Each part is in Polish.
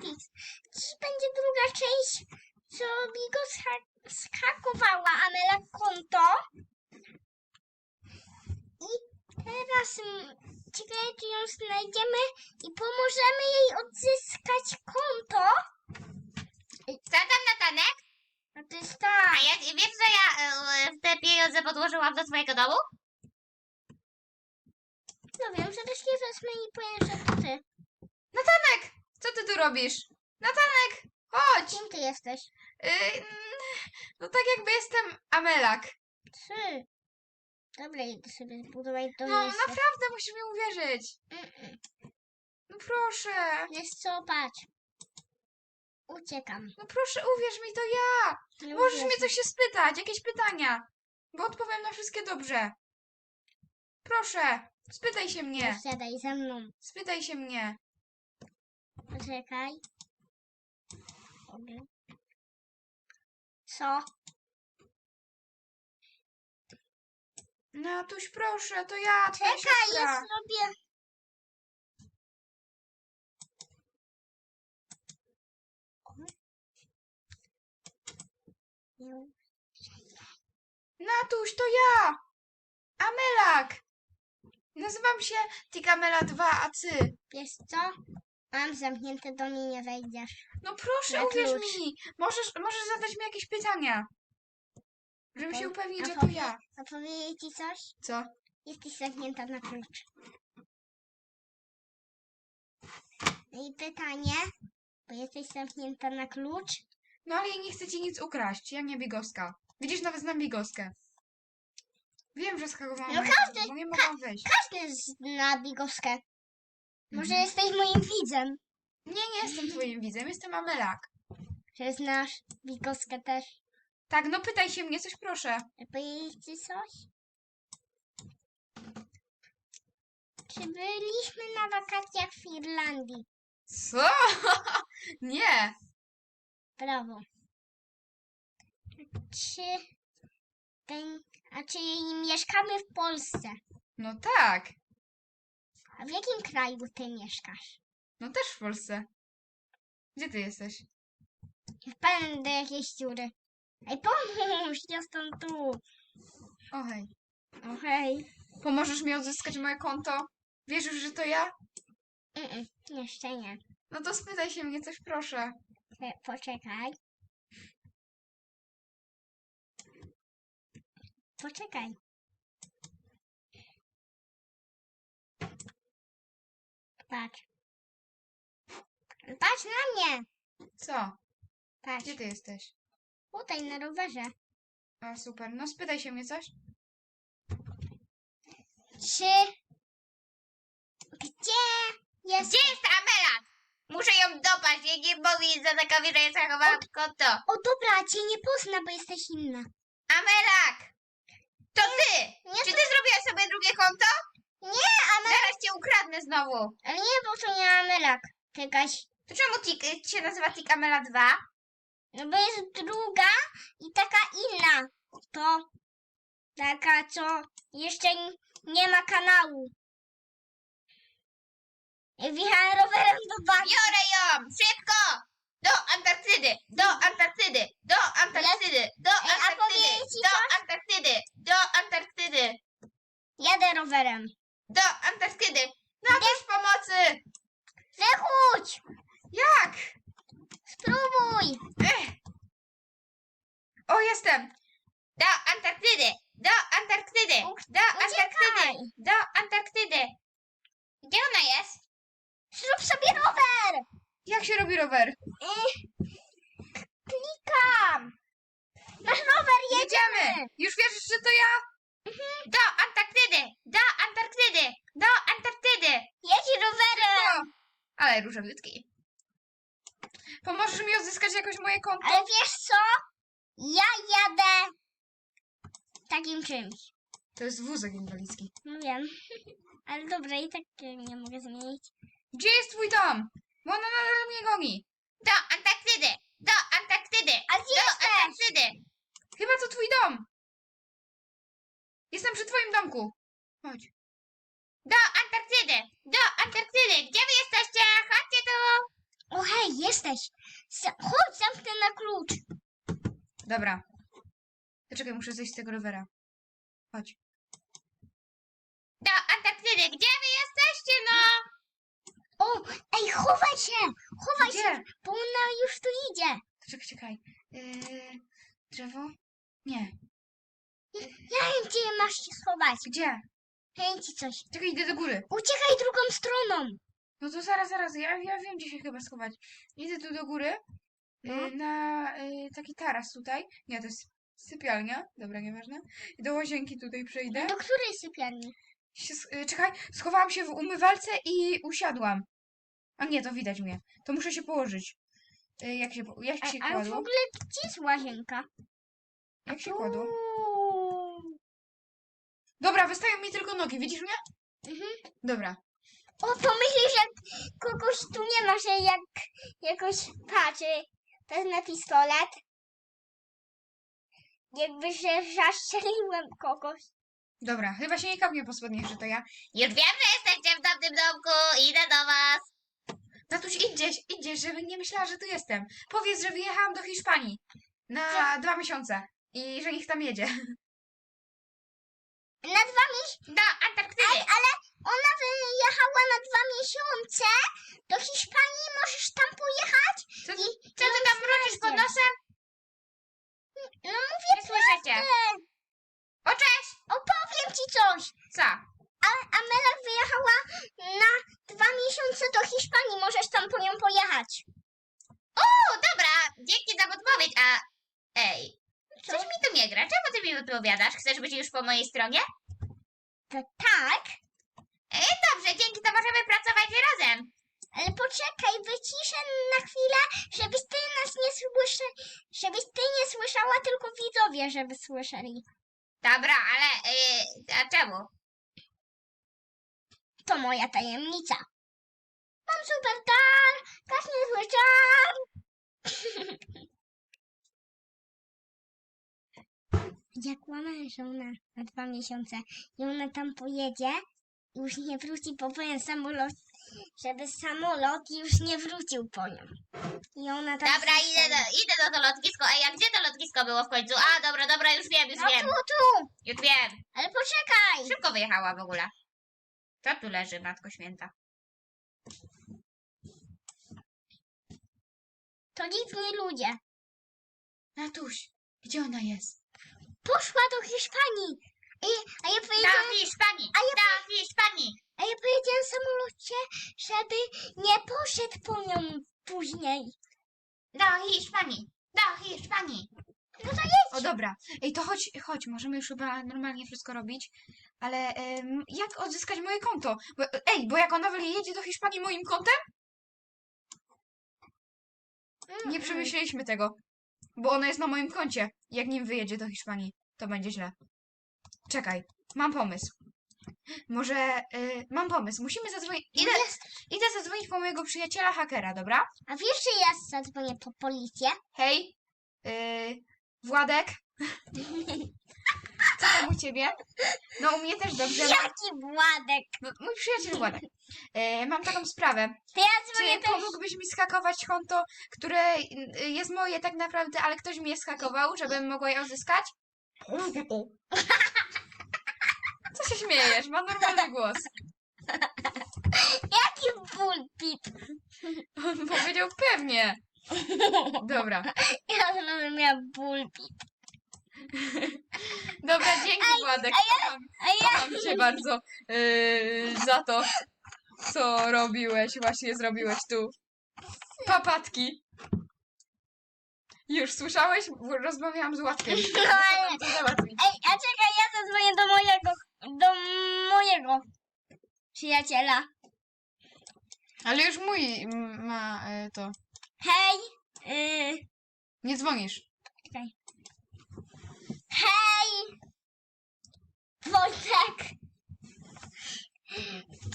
Dziś będzie druga część, co Bigo schakowała Amela konto. I teraz ciekawe, czy ją znajdziemy i pomożemy jej odzyskać konto. Co tam, Natanek? A to jest tak. A ja, wiesz, że ja e, te pieniądze podłożyłam do twojego domu? No wiem, zaraz je wezmę i powiem, że to ty. Natanek! Co ty tu robisz? Natanek! Chodź! Kim ty jesteś? Yy, no tak jakby jestem Amelak. Ty. Dobra, idę sobie zbudować to No miejsce. naprawdę musisz mi uwierzyć. No proszę. Wiesz co, patrz. Uciekam. No proszę uwierz mi, to ja. Nie Możesz uwierzę. mnie coś się spytać, jakieś pytania. Bo odpowiem na wszystkie dobrze. Proszę, spytaj się mnie. Siadaj ze mną. Spytaj się mnie. Poczekaj. Co? Natuś, proszę, to ja, twoja Czekaj, ja siostra. zrobię. Nie. Natuś, to ja. Amelak. Nazywam się Tikamela 2AC. Wiesz co? Mam zamknięte do mnie nie wejdziesz. No proszę, Na uwierz klucz. mi. Możesz, możesz zadać mi jakieś pytania. Żebym się upewnić, że to powie- ja. A powiedzieć ci coś? Co? Jesteś zamknięta na klucz. No i pytanie, bo jesteś zamknięta na klucz, No ale ja nie chcę ci nic ukraść. Ja nie bigowska. Widzisz, nawet znam bigowskę. Wiem, że skakowałam. No każdy- bo nie mogłam wejść. każdy zna bigowskę. Może jesteś moim widzem, Nie, nie jestem twoim widzem, jestem Amelak. że znasz bigowskę też. Tak, no pytaj się mnie, coś proszę. Ci coś? Czy byliśmy na wakacjach w Irlandii? Co? nie. Brawo. Czy a czy mieszkamy w Polsce? No tak. A w jakim kraju ty mieszkasz? No też w Polsce. Gdzie ty jesteś? Wpadłem do jakiejś dziury. Ej, pomóż, jestem tu. O hej. Okej. Pomożesz mi odzyskać moje konto? Wierzysz, że to ja? Mm, jeszcze nie. No to spytaj się mnie, coś proszę. E, Poczekaj. Poczekaj. Patrz. Patrz na mnie. Co? Patrz. Gdzie ty jesteś? Tutaj na rowerze. A super, no spytaj się mnie coś. Czy... Gdzie jest... Gdzie jest Amelak? Muszę ją dopaść, ja nie mogę jej Zadakowi, że ja zachowałam konto. O dobra, cię nie pozna, bo jesteś inna. Amelak! To ty! Nie, Czy ty zrobiłaś sobie drugie konto? Nie, Amel... Zaraz cię ukradnę znowu. Ale nie, bo to nie Amelak. Jakaś... To czemu tik, się nazywa Tik Amela 2? No bo jest druga i taka inna. To taka, co jeszcze nie ma kanału. Wjechałem rowerem do banku. Biorę ją! Szybko! Do Antarktydy! Do Antarktydy! Do Antarktydy! Do a Antarktydy! Do? Antarktydy! Do Antarktydy! Jadę rowerem. Do Antarktydy! No też pomocy! Wychódź! Jak? Spróbuj! Ech. O, jestem! Do Antarktydy! Do Antarktydy! Do Antarktydy! Do Antarktydy! Gdzie ona jest? Zrób sobie rower! Jak się robi rower? Klikam! Nasz rower jedzie! Jedziemy! Już wierzysz, że to ja? Do Antarktydy! Antarktydy! Do Antarktydy! Jedź rowerem! No. Ale brzydki. Pomożesz mi odzyskać jakoś moje konto? Ale wiesz co? Ja jadę takim czymś. To jest wózek inwalidzki. No wiem. Ale dobra, i tak e, nie mogę zmienić. Gdzie jest twój dom? Bo ona nadal mnie goni. Do Antarktydy! Do Antarktydy! A gdzie Do jesteś? Antarktydy! Chyba to twój dom. Jestem przy twoim domku. Chodź. Do Antarktydy! Do Antarktydy! Gdzie wy jesteście? Chodźcie tu! O hej, jesteś. Chodź, zamknę na klucz. Dobra. Czekaj, muszę zejść z tego rowera. Chodź. Do Antarktydy. Gdzie wy jesteście, no? O, ej, chowaj się. Chowaj się, Gdzie? bo ona już tu idzie. Czekaj, czekaj. Yy, drzewo? Nie. Ja wiem, gdzie masz się schować. Gdzie? Powiem ci coś. Czekaj, idę do góry. Uciekaj drugą stroną. No to zaraz, zaraz. Ja, ja wiem, gdzie się chyba schować. Idę tu do góry. No. Yy, na yy, taki taras tutaj. Nie, to jest sypialnia. Dobra, nieważne. I do łazienki tutaj przejdę. Do której sypialni? Się, sch- y, czekaj, schowałam się w umywalce i usiadłam. A nie, to widać mnie. To muszę się położyć. Y, Jak się, po- jak A, się a w kładło? ogóle gdzie jest łazienka? Jak się kładło? Dobra, wystają mi tylko nogi, widzisz mnie? Mhm. Dobra. O, pomyślisz, jak kogoś tu nie ma, że jak jakoś patrzy, wezmę pistolet. Jakby, że zastrzeliłem kogoś. Dobra, chyba się nie kapnie po spodniach, że to ja. Już wiem, że jesteście w tamtym domku. Idę do was. Tatuś, idź, idź, żeby nie myślała, że tu jestem. Powiedz, że wyjechałam do Hiszpanii na dwa miesiące i że niech tam jedzie. Na dwa miesiące, Do Antarktydy. ale ona wyjechała na dwa miesiące do Hiszpanii, możesz tam pojechać Co, i... Co ty tam mruczysz pod nosem? No mówię Nie słyszę cię. prawdę. O, cześć. Opowiem ci coś. Co? A Amela wyjechała na dwa miesiące do Hiszpanii, możesz tam po nią pojechać. O, dobra. Dzięki za podpowiedź, a... Ej, coś mi tu nie gra. Czemu ty mi odpowiadasz? Chcesz być już po mojej stronie? To tak, Dobrze, dzięki, to możemy pracować razem. ale poczekaj, wyciszę na chwilę, żebyś ty nas nie słyszał, żebyś ty nie słyszała, tylko widzowie, żeby słyszeli. Dobra, ale... Yy, a czemu? To moja tajemnica. Mam super dar, tak niezły czar. Jak łamę żonę na dwa miesiące i ona tam pojedzie i już nie wróci po powiem samolot, żeby samolot już nie wrócił po nią. I ona tam Dobra, idę do, idę do to lotnisko. Ej, a gdzie to lotnisko było w końcu? A, dobra, dobra, już wiem, już No wiem. tu, tu, Już wiem. ale poczekaj. Szybko wyjechała w ogóle. Co tu leży, Matko Święta? To dziwni ludzie. Natuś, gdzie ona jest? Poszła do Hiszpanii. I, a ja powiedziałam, Do Hiszpanii! A ja- Do Hiszpanii! a ja powiedziałam samolocie, żeby nie poszedł po nią później. Do Hiszpanii! Do Hiszpanii! No to O dobra, ej to chodź, chodź, możemy już chyba normalnie wszystko robić, ale em, jak odzyskać moje konto? Bo, ej, bo jak ona jedzie do Hiszpanii moim kontem? Nie przemyśleliśmy tego, bo ona jest na moim koncie. Jak nim wyjedzie do Hiszpanii, to będzie źle. Czekaj, mam pomysł. Może, y, mam pomysł, musimy zadzwonić, idę, idę zadzwonić po mojego przyjaciela hakera, dobra? A wiesz, że ja zadzwonię po policję? Hej, y, Władek, co tam u ciebie? No u mnie też dobrze. Jaki Władek? No, mój przyjaciel Władek. E, mam taką sprawę. To ja Czy też. pomógłbyś mi skakować konto, które y, jest moje tak naprawdę, ale ktoś mi je skakował, żebym mogła je odzyskać? Co się śmiejesz? Ma normalny głos. Jaki pulpit? On powiedział pewnie. Dobra. Ja znowu miałam pulpit. Dobra, dzięki Władek. Kocham, kocham cię bardzo yy, za to, co robiłeś, właśnie zrobiłeś tu. Papatki. Już słyszałeś? Rozmawiałam z. No ale... To. Ej, a czekaj, ja zadzwonię do mojego... Do mojego przyjaciela. Ale już mój ma y, to. Hej! Yy, Nie dzwonisz. Hej! Wojtek!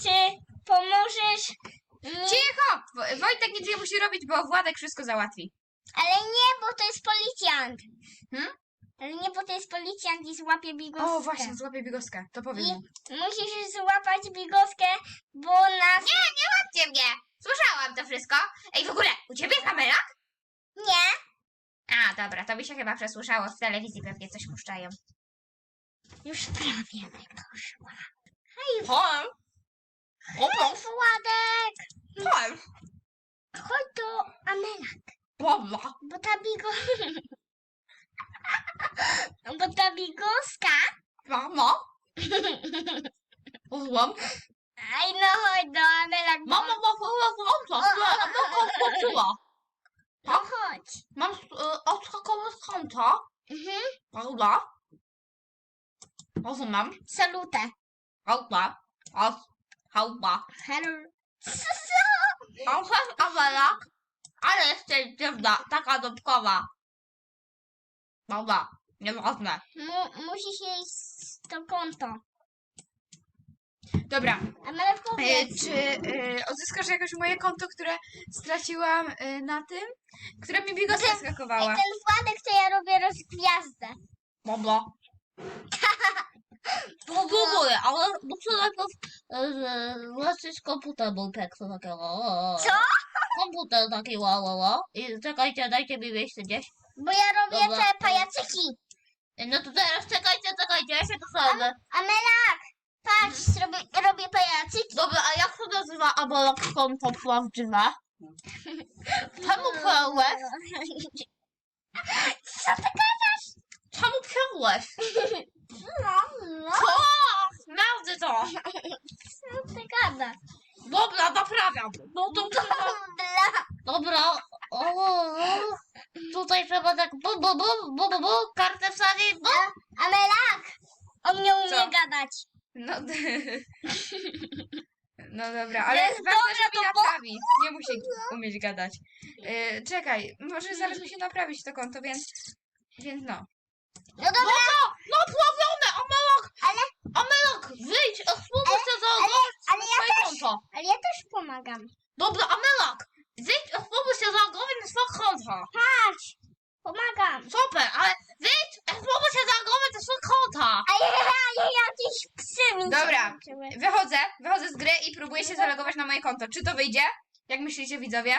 Czy pomożesz mi? Cicho! Wo- Wojtek nic nie musi robić, bo Władek wszystko załatwi. Ale nie, bo to jest policjant. Hmm? Ale nie, bo to jest policjant i złapie bigoskę. O, właśnie, złapię bigoskę. To powiem I mu. musisz złapać bigoskę, bo nas... Nie, nie łapcie mnie! Słyszałam to wszystko. Ej, w ogóle, u ciebie kamera? Nie. A, dobra, to mi się chyba przesłyszało. W telewizji pewnie coś puszczają. Już prawie wyposzła. Hej! Cześć, Władek. Hej! Chodź do Amelak, Dobra. bo ta bigo... bo ta bigoska... Mama? Złam. Aj, no chodź do Amelak. bo- Mama ma chyba włącza. Chodź. Mam odskakowe z konta. Mhm. Prawda? Rozumiem. Salutę. Prawda. Hałba. Hello. A przez Awelak, ale jeszcze dziewna, taka dupkowa. Dobra, nieważne. Mu, musisz jej s- to konto. Dobra, e, czy e, odzyskasz jakoś moje konto, które straciłam e, na tym? Które mi bigoska skakowała. ten Władek to ja robię rozgwiazdę. Dobra. Próbuję, ale muszę najpierw włączyć komputer, bo peksu takiego. Co? Komputer taki ła, ła, ła. I czekajcie, dajcie mi miejsce gdzieś. Bo ja robię Dobra. te pajacyki. No to teraz czekajcie, czekajcie, ja się to sobie. Amelak, patrz, robię, robię pajacyki. Dobra, a jak się nazywa Abolok konto prawdziwe? Czemu pełłeś? Co ty gadasz? Czemu pełłeś? No, no. Co? Sprawdzę to. Co ty gadasz? Dobra, naprawiam. No to trzeba... Dobra. Dobra. O. Tutaj trzeba tak bu, bu, bu, bu, bu, bu, kartę wsadzić, bu. Amelak, on nie umie Co? gadać. No, no dobra, ale Jest ważne, że dobre, mi to bo- naprawi. Nie musi umieć gadać. E, czekaj, może zaraz mi się naprawić to konto, więc, więc no. No dobra, Naprawione, Amelok. Ale- Amelok, wyjdź, spróbuj się założyć ale ja swoje też, konto. ale ja też pomagam. Dobra, Amelok, wyjdź, spróbuj się założyć na swoje konto. Patrz, pomagam. Super, ale wyjdź, spróbuj się założyć na swoje konto. A ja, ja jakieś psy mi się Dobra. włączyły. Wychodzę, wychodzę z gry i próbuję się zalogować na moje konto. Czy to wyjdzie? Myślicie, widzowie?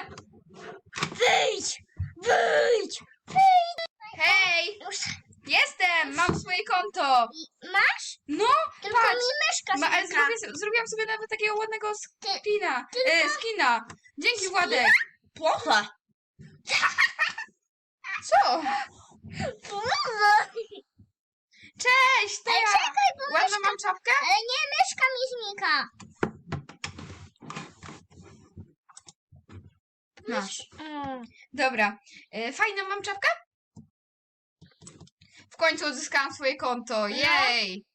Wyjdź, wyjdź. Hej! Już Jestem! Mam swoje konto! masz? No, Tylko patrz. mi myszka Ma, ale znika. zrobię, zrobiłam sobie nawet takiego ładnego Ty- skina. E, skina. Dzięki, Władek. Proszę. Co? Boże. Cześć, to Ale ja. czekaj, bo Ładną myszka, mam czapkę? ale nie, myszka mi znika. Masz. Mm. Dobra. E, fajną mam czapkę? W końcu odzyskałam swoje konto. Jej!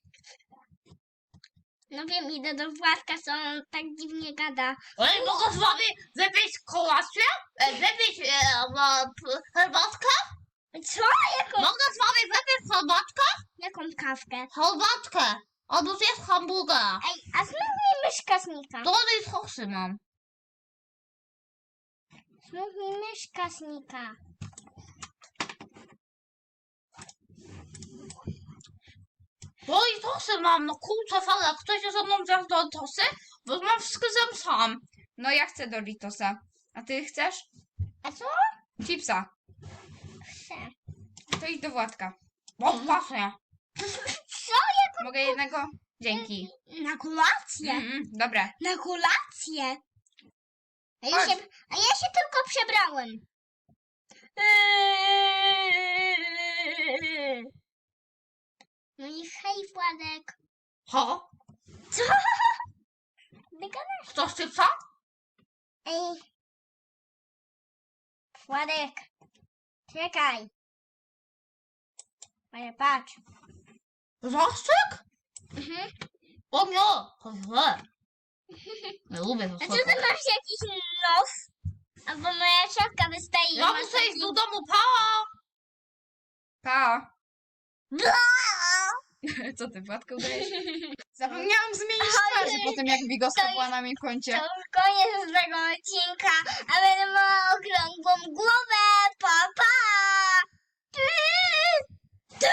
No wiem, idę do Władka, co on tak dziwnie gada. Ej, mogę z wami wypić kolację? E, Wypić e, p- herbatkę? Co? Jaką, Mogę z wami wypić herbatkę? jaką kawkę? Herbatkę. Albo zjeść hamburger. Ej, a znów mi myszka znika. To i sosy mam. Znów mi myszka znika. To i sosy mam. No kurczę, fala. Chcecie ze mną wziąć do tosy? Bo mam wszystko zem sam. No ja chcę Doritosa. A ty chcesz? A co? Chipsa. Chcę. To idź do Władka. Bo właśnie. Co? Mogę jednego? Dzięki. Na kolację. Mm, dobra. Na kolację. A ja, się, a ja się tylko przebrałem. No i hej, Władek. Ho? Co? Wygadasz? Chcesz chipsa? Ej. Władek. Czekaj. Ale patrz. Zastrzyk? Mhm. O nie, to źle. Nie lubię A co zastrzyku. ty masz jakiś nos? Albo moja czapka wystaje. i Ja masz muszę iść taki- do domu, pa! Pa! Bla! Co ty, Władkę udajesz? Zapomniałam zmienić twarzy po tym, jak Bigoska to była na moim To koncie. już koniec tego odcinka, a będę miała okrągłą głowę. Pa, pa! Ty! Ty!